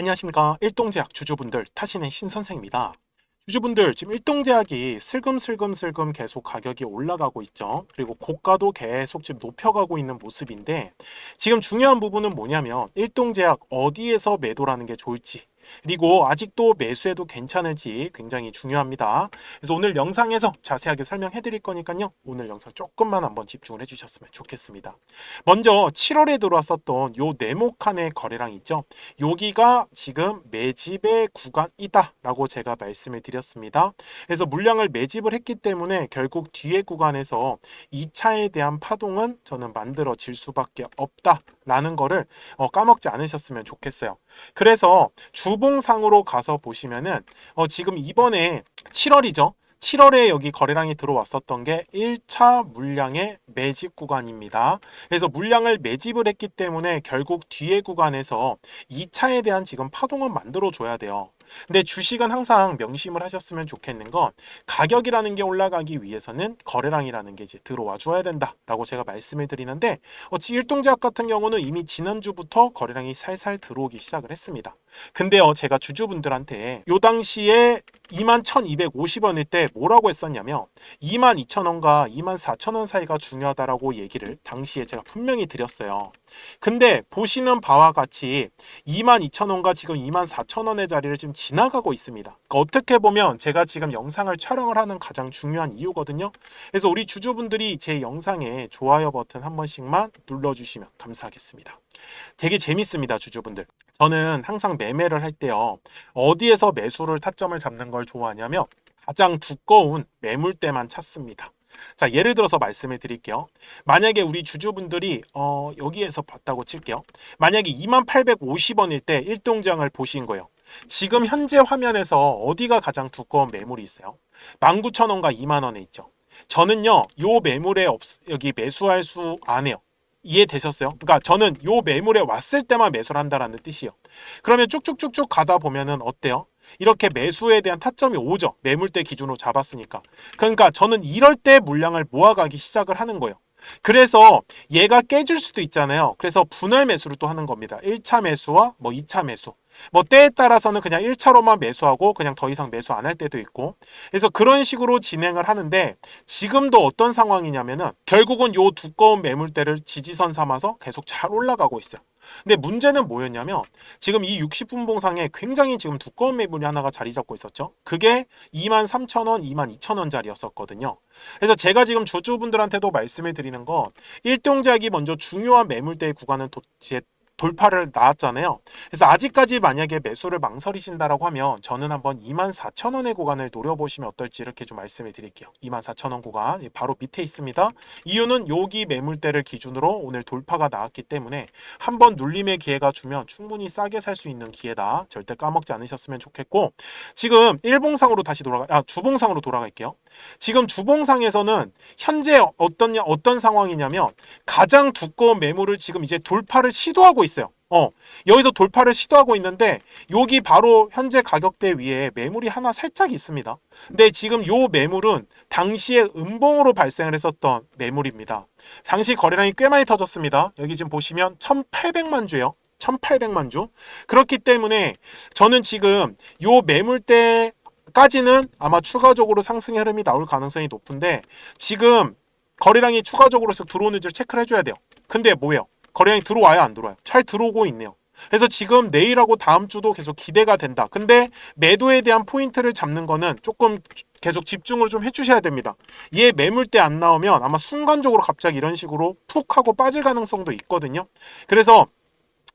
안녕하십니까. 일동제약 주주분들 타신의 신선생입니다. 주주분들 지금 일동제약이 슬금슬금슬금 계속 가격이 올라가고 있죠. 그리고 고가도 계속 지금 높여가고 있는 모습인데 지금 중요한 부분은 뭐냐면 일동제약 어디에서 매도라는 게 좋을지 그리고 아직도 매수해도 괜찮을지 굉장히 중요합니다. 그래서 오늘 영상에서 자세하게 설명해 드릴 거니까요. 오늘 영상 조금만 한번 집중을 해 주셨으면 좋겠습니다. 먼저 7월에 들어왔었던 요 네모칸의 거래량 있죠. 여기가 지금 매집의 구간이다라고 제가 말씀을 드렸습니다. 그래서 물량을 매집을 했기 때문에 결국 뒤에 구간에서 2차에 대한 파동은 저는 만들어질 수밖에 없다 라는 거를 어, 까먹지 않으셨으면 좋겠어요. 그래서 주봉상으로 가서 보시면은 어, 지금 이번에 7월이죠. 7월에 여기 거래량이 들어왔었던 게 1차 물량의 매집 구간입니다. 그래서 물량을 매집을 했기 때문에 결국 뒤에 구간에서 2차에 대한 지금 파동은 만들어 줘야 돼요. 근데 주식은 항상 명심을 하셨으면 좋겠는 건 가격이라는 게 올라가기 위해서는 거래량이라는 게 이제 들어와 줘야 된다라고 제가 말씀을 드리는데 어찌 일동제약 같은 경우는 이미 지난주부터 거래량이 살살 들어오기 시작을 했습니다. 근데요 제가 주주분들한테 요 당시에 21,250원일 때 뭐라고 했었냐면 22,000원과 24,000원 사이가 중요하다라고 얘기를 당시에 제가 분명히 드렸어요. 근데 보시는 바와 같이 22,000원과 지금 24,000원의 자리를 지금 지나가고 있습니다. 그러니까 어떻게 보면 제가 지금 영상을 촬영을 하는 가장 중요한 이유거든요. 그래서 우리 주주분들이 제 영상에 좋아요 버튼 한 번씩만 눌러주시면 감사하겠습니다. 되게 재밌습니다, 주주분들. 저는 항상 매매를 할 때요. 어디에서 매수를 타점을 잡는 걸 좋아하냐면 가장 두꺼운 매물대만 찾습니다. 자, 예를 들어서 말씀을 드릴게요. 만약에 우리 주주분들이 어, 여기에서 봤다고 칠게요. 만약에 2850원일 때 일동장을 보신 거예요. 지금 현재 화면에서 어디가 가장 두꺼운 매물이 있어요? 19,000원과 2만 원에 있죠. 저는요, 요 매물에 없, 여기 매수할 수 안 해요. 이해되셨어요? 그러니까 저는 요 매물에 왔을 때만 매수를 한다라는 뜻이요. 그러면 쭉쭉쭉쭉 가다 보면은 어때요? 이렇게 매수에 대한 타점이 오죠. 매물대 기준으로 잡았으니까. 그러니까 저는 이럴 때 물량을 모아가기 시작을 하는 거예요. 그래서 얘가 깨질 수도 있잖아요. 그래서 분할 매수를 또 하는 겁니다. 1차 매수와 뭐 2차 매수. 뭐 때에 따라서는 그냥 1차로만 매수하고 그냥 더 이상 매수 안 할 때도 있고. 그래서 그런 식으로 진행을 하는데 지금도 어떤 상황이냐면은 결국은 요 두꺼운 매물대를 지지선 삼아서 계속 잘 올라가고 있어요. 근데 문제는 뭐였냐면 지금 이 60분 봉상에 굉장히 지금 두꺼운 매물이 하나가 자리 잡고 있었죠. 그게 23,000원, 22,000원짜리였었거든요. 그래서 제가 지금 주주분들한테도 말씀을 드리는 건 일동작이 먼저 중요한 매물대의 구간은 도, 이제 돌파를 나왔잖아요. 그래서 아직까지 만약에 매수를 망설이신다라고 하면 저는 한번 24,000원의 구간을 노려보시면 어떨지 이렇게 좀 말씀을 드릴게요. 24,000원 구간 예, 바로 밑에 있습니다. 이유는 여기 매물대를 기준으로 오늘 돌파가 나왔기 때문에 한번 눌림의 기회가 주면 충분히 싸게 살 수 있는 기회다. 절대 까먹지 않으셨으면 좋겠고 지금 일봉상으로 다시 돌아가 아 주봉상으로 돌아갈게요. 지금 주봉상에서는 현재 어떤 어떤 상황이냐면 가장 두꺼운 매물을 지금 이제 돌파를 시도하고 있어요. 어, 여기서 돌파를 시도하고 있는데 여기 바로 현재 가격대 위에 매물이 하나 살짝 있습니다. 근데 지금 요 매물은 당시에 음봉으로 발생을 했었던 매물입니다. 당시 거래량이 꽤 많이 터졌습니다. 여기 지금 보시면 1,800만 주요. 1,800만 주. 그렇기 때문에 저는 지금 요 매물대 까지는 아마 추가적으로 상승의 흐름이 나올 가능성이 높은데 지금 거래량이 추가적으로 들어오는지를 체크를 해줘야 돼요. 근데 뭐예요? 거래량이 들어와요, 안 들어와요? 잘 들어오고 있네요. 그래서 지금 내일하고 다음 주도 계속 기대가 된다. 근데 매도에 대한 포인트를 잡는 거는 조금 계속 집중을 좀 해주셔야 됩니다. 얘 매물대 안 나오면 아마 순간적으로 갑자기 이런 식으로 푹 하고 빠질 가능성도 있거든요. 그래서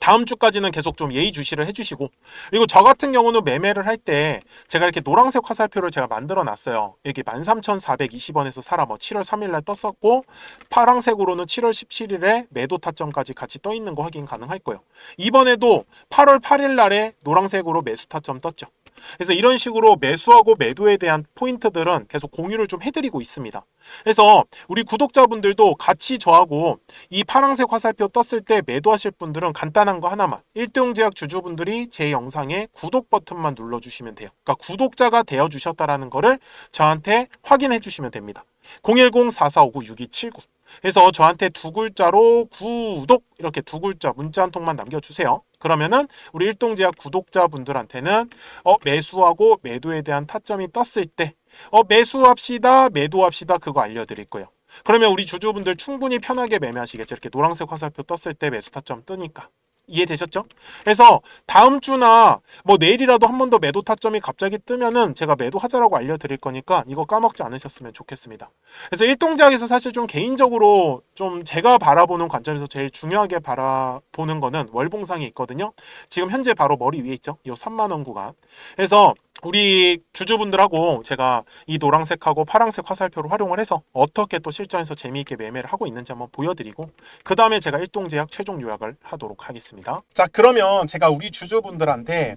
다음 주까지는 계속 좀 예의주시를 해주시고 그리고 저 같은 경우는 매매를 할 때 제가 이렇게 노란색 화살표를 제가 만들어 놨어요. 여기 13,420원에서 사라 뭐 7월 3일날 떴었고 파랑색으로는 7월 17일에 매도 타점까지 같이 떠 있는 거 확인 가능할 거예요. 이번에도 8월 8일날에 노란색으로 매수 타점 떴죠 그래서 이런 식으로 매수하고 매도에 대한 포인트들은 계속 공유를 좀 해드리고 있습니다. 그래서 우리 구독자분들도 같이 저하고 이 파란색 화살표 떴을 때 매도하실 분들은 간단한 거 하나만 1등 제약 주주분들이 제 영상에 구독 버튼만 눌러주시면 돼요. 그러니까 구독자가 되어주셨다라는 거를 저한테 확인해 주시면 됩니다. 010-4459-6279 그래서 저한테 두 글자로 구독 이렇게 두 글자 문자 한 통만 남겨주세요. 그러면은 우리 일동제약 구독자분들한테는 어, 매수하고 매도에 대한 타점이 떴을 때 어, 매수합시다, 매도합시다 그거 알려드릴 거예요. 그러면 우리 주주분들 충분히 편하게 매매하시겠죠. 이렇게 노란색 화살표 떴을 때 매수 타점 뜨니까. 이해되셨죠? 그래서 다음 주나 뭐 내일이라도 한 번 더 매도 타점이 갑자기 뜨면은 제가 매도 하자라고 알려드릴 거니까 이거 까먹지 않으셨으면 좋겠습니다. 그래서 일동작에서 사실 좀 개인적으로 좀 제가 바라보는 관점에서 제일 중요하게 바라보는 거는 월봉상이 있거든요. 지금 현재 바로 머리 위에 있죠. 이 3만 원 구간. 그래서 우리 주주분들하고 제가 이 노란색하고 파란색 화살표를 활용을 해서 어떻게 또 실전에서 재미있게 매매를 하고 있는지 한번 보여드리고 그 다음에 제가 일동제약 최종 요약을 하도록 하겠습니다. 자 그러면 제가 우리 주주분들한테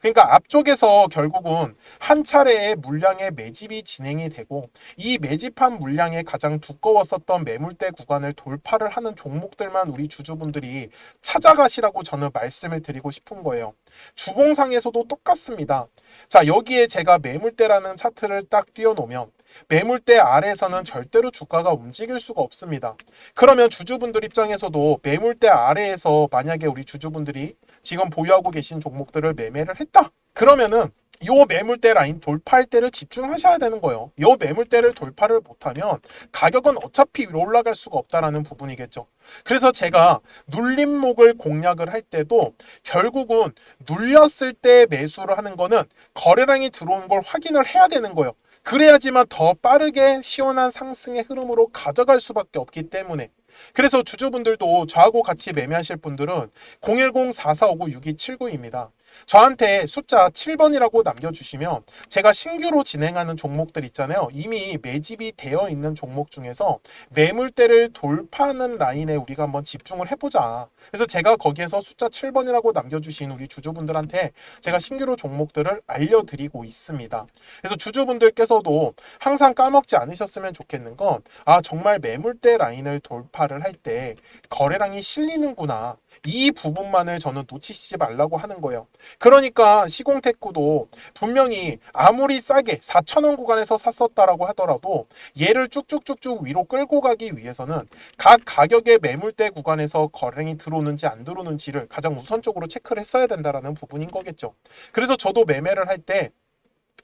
그러니까 앞쪽에서 결국은 한 차례의 물량의 매집이 진행이 되고 이 매집한 물량의 가장 두꺼웠었던 매물대 구간을 돌파를 하는 종목들만 우리 주주분들이 찾아가시라고 저는 말씀을 드리고 싶은 거예요. 주봉상에서도 똑같습니다. 자, 여기에 제가 매물대라는 차트를 딱 띄워놓으면 매물대 아래에서는 절대로 주가가 움직일 수가 없습니다. 그러면 주주분들 입장에서도 매물대 아래에서 만약에 우리 주주분들이 지금 보유하고 계신 종목들을 매매를 했다. 그러면은 요 매물대 라인 돌파할 때를 집중하셔야 되는 거예요. 요 매물대를 돌파를 못하면 가격은 어차피 위로 올라갈 수가 없다라는 부분이겠죠. 그래서 제가 눌림목을 공략을 할 때도 결국은 눌렸을 때 매수를 하는 거는 거래량이 들어온 걸 확인을 해야 되는 거예요. 그래야지만 더 빠르게 시원한 상승의 흐름으로 가져갈 수밖에 없기 때문에 그래서 주주분들도 저하고 같이 매매하실 분들은 010-4459-6279입니다. 저한테 숫자 7번이라고 남겨주시면 제가 신규로 진행하는 종목들 있잖아요. 이미 매집이 되어 있는 종목 중에서 매물대를 돌파하는 라인에 우리가 한번 집중을 해보자. 그래서 제가 거기에서 숫자 7번이라고 남겨주신 우리 주주분들한테 제가 신규로 종목들을 알려드리고 있습니다. 그래서 주주분들께서도 항상 까먹지 않으셨으면 좋겠는 건, 아, 정말 매물대 라인을 돌파를 할 때 거래량이 실리는구나. 이 부분만을 저는 놓치시지 말라고 하는 거예요. 그러니까 시공테크도 분명히 아무리 싸게 4천원 구간에서 샀었다라고 하더라도 얘를 쭉쭉쭉쭉 위로 끌고 가기 위해서는 각 가격의 매물대 구간에서 거래량이 들어오는지 안 들어오는지를 가장 우선적으로 체크를 했어야 된다라는 부분인 거겠죠. 그래서 저도 매매를 할때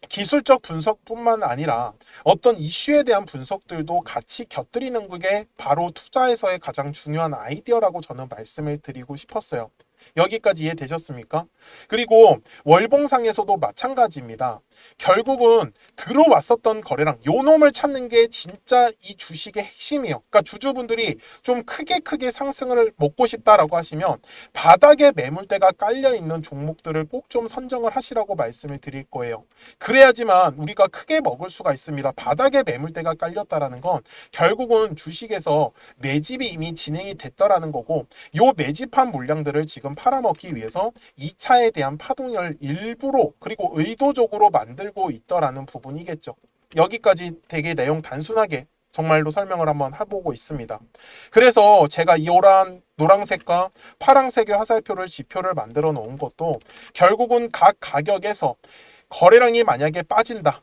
기술적 분석뿐만 아니라 어떤 이슈에 대한 분석들도 같이 곁들이는 게 바로 투자에서의 가장 중요한 아이디어라고 저는 말씀을 드리고 싶었어요. 여기까지 이해되셨습니까? 그리고 월봉상에서도 마찬가지입니다. 결국은 들어왔었던 거래량, 요 놈을 찾는 게 진짜 이 주식의 핵심이에요. 그러니까 주주분들이 좀 크게 크게 상승을 먹고 싶다라고 하시면 바닥에 매물대가 깔려 있는 종목들을 꼭 좀 선정을 하시라고 말씀을 드릴 거예요. 그래야지만 우리가 크게 먹을 수가 있습니다. 바닥에 매물대가 깔렸다라는 건 결국은 주식에서 매집이 이미 진행이 됐더라는 거고 요 매집한 물량들을 지금 팔아먹기 위해서 2차에 대한 파동을 일부러 그리고 의도적으로 만 들고 있더라는 부분이겠죠. 여기까지 되게 내용 단순하게 정말로 설명을 한번 해보고 있습니다. 그래서 제가 이 오란 노란색과 파란색의 화살표를 지표를 만들어 놓은 것도 결국은 각 가격에서 거래량이 만약에 빠진다.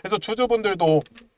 그래서 주주분들도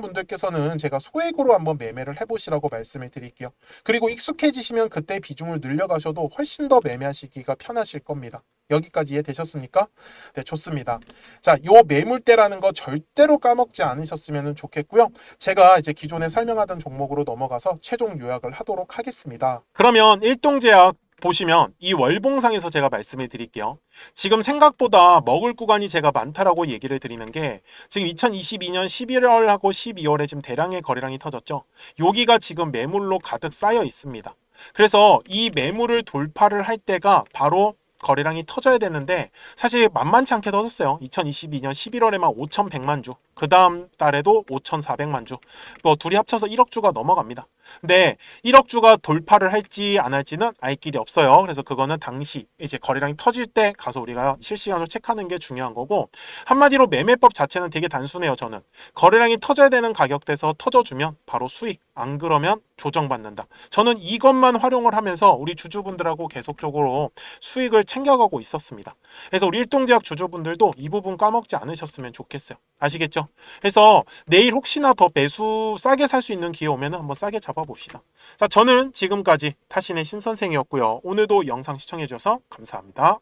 분들께서는 제가 소액으로 한번 매매를 해보시라고 말씀을 드릴게요. 그리고 익숙해지시면 그때 비중을 늘려가셔도 훨씬 더 매매하시기가 편하실 겁니다. 여기까지 이해되셨습니까? 네, 좋습니다. 자, 요 매물대라는 거 절대로 까먹지 않으셨으면 좋겠고요. 제가 이제 기존에 설명하던 종목으로 넘어가서 최종 요약을 하도록 하겠습니다. 그러면 일동제약 보시면 이 월봉상에서 제가 말씀을 드릴게요. 지금 생각보다 먹을 구간이 제가 많다라고 얘기를 드리는 게 지금 2022년 11월하고 12월에 지금 대량의 거래량이 터졌죠. 여기가 지금 매물로 가득 쌓여 있습니다. 그래서 이 매물을 돌파를 할 때가 바로 거래량이 터져야 되는데 사실 만만치 않게 터졌어요. 2022년 11월에만 5,100만 주. 그 다음 달에도 5,400만 주. 뭐 둘이 합쳐서 1억 주가 넘어갑니다. 근데 1억 주가 돌파를 할지 안 할지는 알 길이 없어요. 그래서 그거는 당시 이제 거래량이 터질 때 가서 우리가 실시간으로 체크하는 게 중요한 거고 한마디로 매매법 자체는 되게 단순해요. 저는 거래량이 터져야 되는 가격대에서 터져주면 바로 수익. 안 그러면 조정받는다. 저는 이것만 활용을 하면서 우리 주주분들하고 계속적으로 수익을 챙겨가고 있었습니다. 그래서 우리 일동제약 주주분들도 이 부분 까먹지 않으셨으면 좋겠어요. 아시겠죠? 그래서 내일 혹시나 더 매수 싸게 살 수 있는 기회 오면 한번 싸게 잡 아봅시다. 자, 저는 지금까지 타신의 신선생이었고요. 오늘도 영상 시청해주셔서 감사합니다.